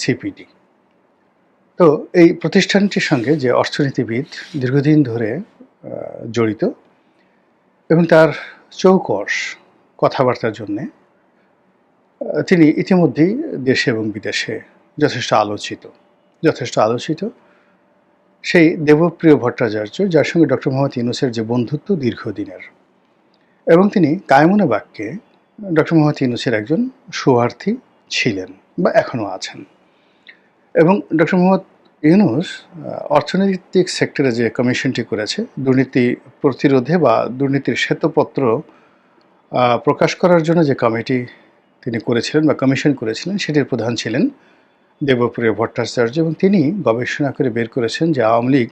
CPD তো এই প্রতিষ্ঠানটির সঙ্গে যে অর্থনীতিবিদ দীর্ঘদিন ধরে জড়িত এবং তার চৌকস কথাবার্তার জন্যে তিনি ইতিমধ্যেই দেশে এবং বিদেশে যথেষ্ট আলোচিত যথেষ্ট আলোচিত। সেই দেবপ্রিয় ভট্টাচার্য, যার সঙ্গে ডক্টর মোহাম্মদ ইউনুসের যে বন্ধুত্ব দীর্ঘদিনের এবং তিনি কায়মনে বাক্যে ডক্টর মোহাম্মদ ইউনুসের একজন সুয়ার্থী ছিলেন বা এখনও আছেন। এবং ডক্টর মোহাম্মদ ইউনুস অর্থনৈতিক সেক্টরে যে কমিশনটি করেছে, দুর্নীতি প্রতিরোধে বা দুর্নীতির শ্বেতপত্র প্রকাশ করার জন্য যে কমিটি তিনি করেছিলেন বা কমিশন করেছিলেন, সেটির প্রধান ছিলেন দেবপ্রিয় ভট্টাচার্য এবং তিনি গবেষণা করে বের করেছেন যে আওয়ামী লীগ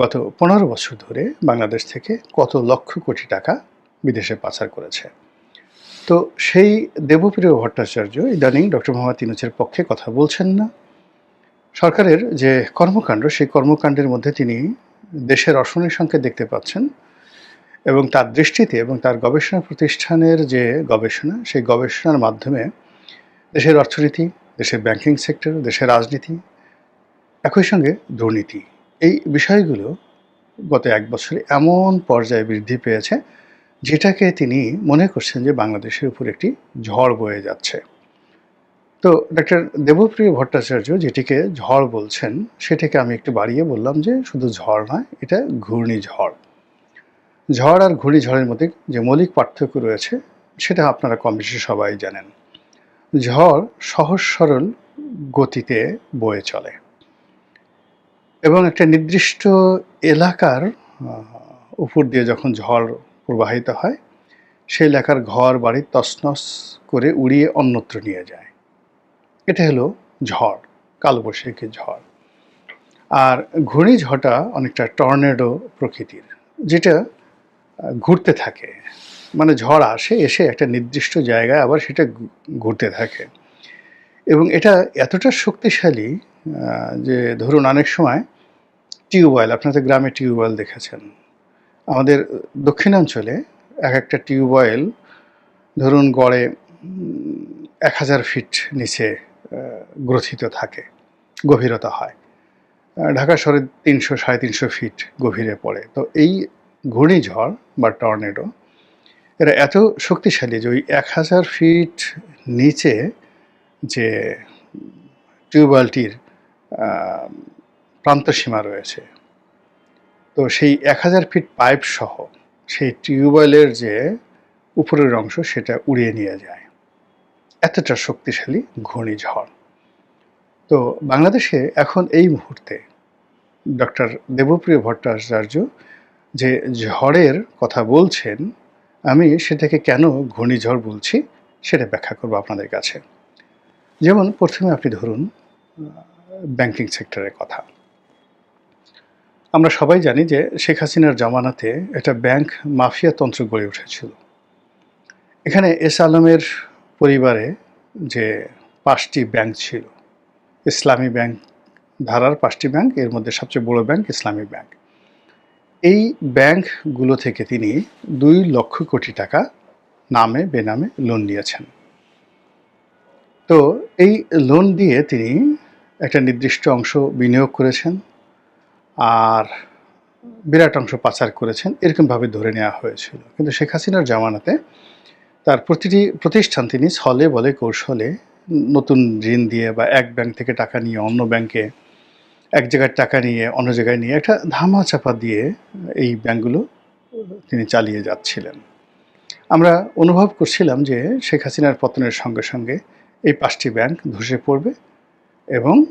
গত পনেরো বছর ধরে বাংলাদেশ থেকে কত লক্ষ কোটি টাকা বিদেশে পাচার করেছে। তো সেই দেবপ্রিয় ভট্টাচার্য ইদানিং ডক্টর মোহাম্মদ ইউনুসের পক্ষে কথা বলছেন না সরকারের যে কর্মকাণ্ড, সেই কর্মকাণ্ডের মধ্যে তিনি দেশের অর্থনৈতিক সংকেত দেখতে পাচ্ছেন এবং তার দৃষ্টিতে এবং তার গবেষণা প্রতিষ্ঠানের যে গবেষণা, সেই গবেষণার মাধ্যমে দেশের অর্থনীতি, দেশের ব্যাংকিং সেক্টর, দেশের রাজনীতি, একই সঙ্গে দুর্নীতি, এই বিষয়গুলো গত এক বছরে এমন পর্যায়ে বৃদ্ধি পেয়েছে যেটাকে তিনি মনে করছেন যে বাংলাদেশের উপর একটি ঝড় বয়ে যাচ্ছে। তো ডক্টর দেবপ্রিয় ভট্টাচার্য যেটিকে ঝড় বলছেন, সেটাকে আমি একটু বাড়িয়ে বললাম যে শুধু ঝড় নয়, এটা ঘূর্ণিঝড়। ঝড় আর ঘূর্ণিঝড়ের মধ্যে যে মৌলিক পার্থক্য রয়েছে, সেটা আপনারা কম বেশি সবাই জানেন। ঝড় সহজ সরল গতিতে বয়ে চলে এবং একটা নির্দিষ্ট এলাকার উপর দিয়ে যখন ঝড় প্রবাহিত হয়, সেই এলাকার ঘর বাড়ি তছনছ করে উড়িয়ে অন্যত্র নিয়ে যায়। এটা হলো ঝড় কালবৈশাখী ঝড়। আর ঘূর্ণিঝড়টা অনেকটা টর্নেডো প্রকৃতির, যেটা ঘুরতে থাকে। মানে ঝড় আসে, এসে একটা নির্দিষ্ট জায়গায় আবার সেটা ঘুরতে থাকে। এবং এটা এতটা শক্তিশালী যে ধরুন অনেক সময় টিউবওয়েল, আপনাদের গ্রামে টিউবওয়েল দেখেছেন। আমাদের দক্ষিণাঞ্চলে এক একটা টিউবওয়েল ধরুন গড়ে এক হাজার ফিট নিচে গ্রথিত থাকে, গভীরতা হয়। ঢাকা শহরে তিনশো, সাড়ে তিনশো ফিট গভীরে পড়ে। তো এই ঘূর্ণিঝড় বা টর্নেডো, এরা এত শক্তিশালী যে ওই এক হাজার ফিট নিচে যে টিউবওয়েলটির প্রান্তসীমা রয়েছে, তো সেই এক হাজার ফিট পাইপ সহ সেই টিউবওয়েলের যে উপরের অংশ সেটা উড়িয়ে নিয়ে যায়। এতটা শক্তিশালী ঘূর্ণিঝড়। তো বাংলাদেশে এখন এই মুহূর্তে ডক্টর দেবপ্রিয় ভট্টাচার্য যে ঝড়ের কথা বলছেন, আমি সেটাকে কেন ঘূর্ণিঝড় বলছি সেটা ব্যাখ্যা করব আপনাদের কাছে। যেমন প্রথমে আপনি ধরুন, ব্যাংকিং সেক্টরের কথা। আমরা সবাই জানি যে শেখ হাসিনার জামানাতে একটা ব্যাংক মাফিয়া তন্ত্র গড়ে উঠেছিল। এখানে এস আলমের পরিবারে যে পাঁচটি ব্যাংক ছিল, ইসলামী ব্যাংক ধারার পাঁচটি ব্যাংক, এর মধ্যে সবচেয়ে বড় ব্যাংক ইসলামী ব্যাংক। এই ব্যাংকগুলো থেকে তিনি দুই লক্ষ কোটি টাকা নামে বেনামে লোন নিয়েছেন। তো এই লোন দিয়ে তিনি একটা নির্দিষ্ট অংশ বিনিয়োগ করেছেন আর বিরাট অংশ পাচার করেছেন, এরকমভাবে ধরে নেওয়া হয়েছিল। কিন্তু শেখ হাসিনার জামানাতে তার প্রতিটি প্রতিষ্ঠান তিনি ছলে বলে কৌশলে নতুন ঋণ দিয়ে বা এক ব্যাংক থেকে টাকা নিয়ে অন্য ব্যাংকে এক জায়গায় টাকা নিয়ে অন্য জায়গায় নিয়ে একটা ধামা চাপা দিয়ে এই ব্যাংকগুলো তিনি চালিয়ে যাচ্ছিলেন। আমরা অনুভব করছিলাম যে শেখ হাসিনার পতনের সঙ্গে সঙ্গে এই পাঁচটি ব্যাংক ধসে পড়বে এবং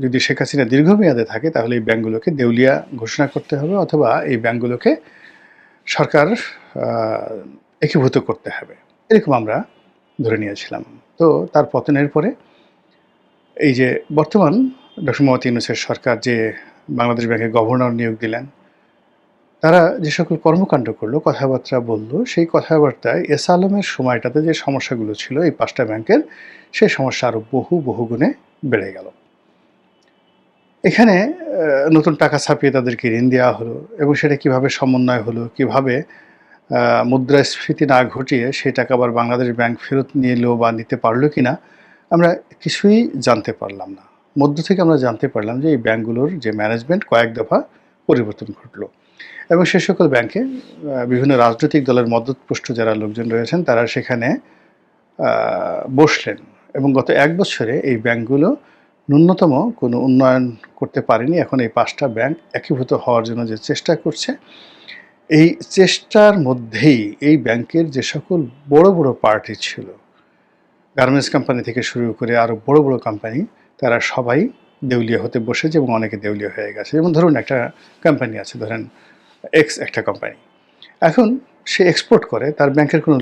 যদি শেখ হাসিনা দীর্ঘমেয়াদে থাকে তাহলে এই ব্যাংকগুলোকে দেউলিয়া ঘোষণা করতে হবে অথবা এই ব্যাংকগুলোকে সরকার একীভূত করতে হবে। এরকম আমরা ধরে নিয়েছিলাম। তো তার পতনের পরে এই যে বর্তমান ডক্টর মোহাম্মদ ইউনুসের সরকার যে বাংলাদেশ ব্যাংকের গভর্নর নিয়োগ দিলেন, তারা যে সকল কর্মকাণ্ড করল, কথাবার্তা বলল, সেই কথাবার্তায় এস আলমের সময়টাতে যে সমস্যাগুলো ছিল এই পাঁচটা ব্যাংকের, সেই সমস্যা আরও বহু বহুগুণে বেড়ে গেল। এখানে নতুন টাকা ছাপিয়ে তাদেরকে ঋণ দেওয়া হলো এবং সেটা কীভাবে সমন্বয় হলো, কীভাবে মুদ্রাস্ফীতি না ঘটিয়ে সেই টাকা আবার বাংলাদেশ ব্যাংক ফেরত নিলো বা নিতে পারল কি না আমরা কিছুই জানতে পারলাম না। মধ্য থেকে আমরা জানতে পারলাম যে এই ব্যাংকগুলোর যে ম্যানেজমেন্ট কয়েক দফা পরিবর্তন ঘটলো এবং সে সকল ব্যাংকে বিভিন্ন রাজনৈতিক দলের মদতপুষ্ট যারা লোকজন রয়েছেন, তারা সেখানে বসলেন এবং গত এক বছরে এই ব্যাংকগুলো ন্যূনতম কোনো উন্নয়ন করতে পারেনি। এখন এই পাঁচটা ব্যাংক একীভূত হওয়ার জন্য যে চেষ্টা করছে এই চেষ্টার মধ্যেই এই ব্যাংকের যে সকল বড় বড় পার্টি ছিল গার্মেন্টস কোম্পানি থেকে শুরু করে আরও বড় বড় কোম্পানি তারা সবাই দেউলিয়া হতে বসেছে এবং অনেকে দেউলিয়া হয়ে গেছে। যেমন ধরুন একটা কোম্পানি আছে, ধরেন এক্স একটা কোম্পানি এখন সে এক্সপোর্ট করে, তার ব্যাংকের কোনো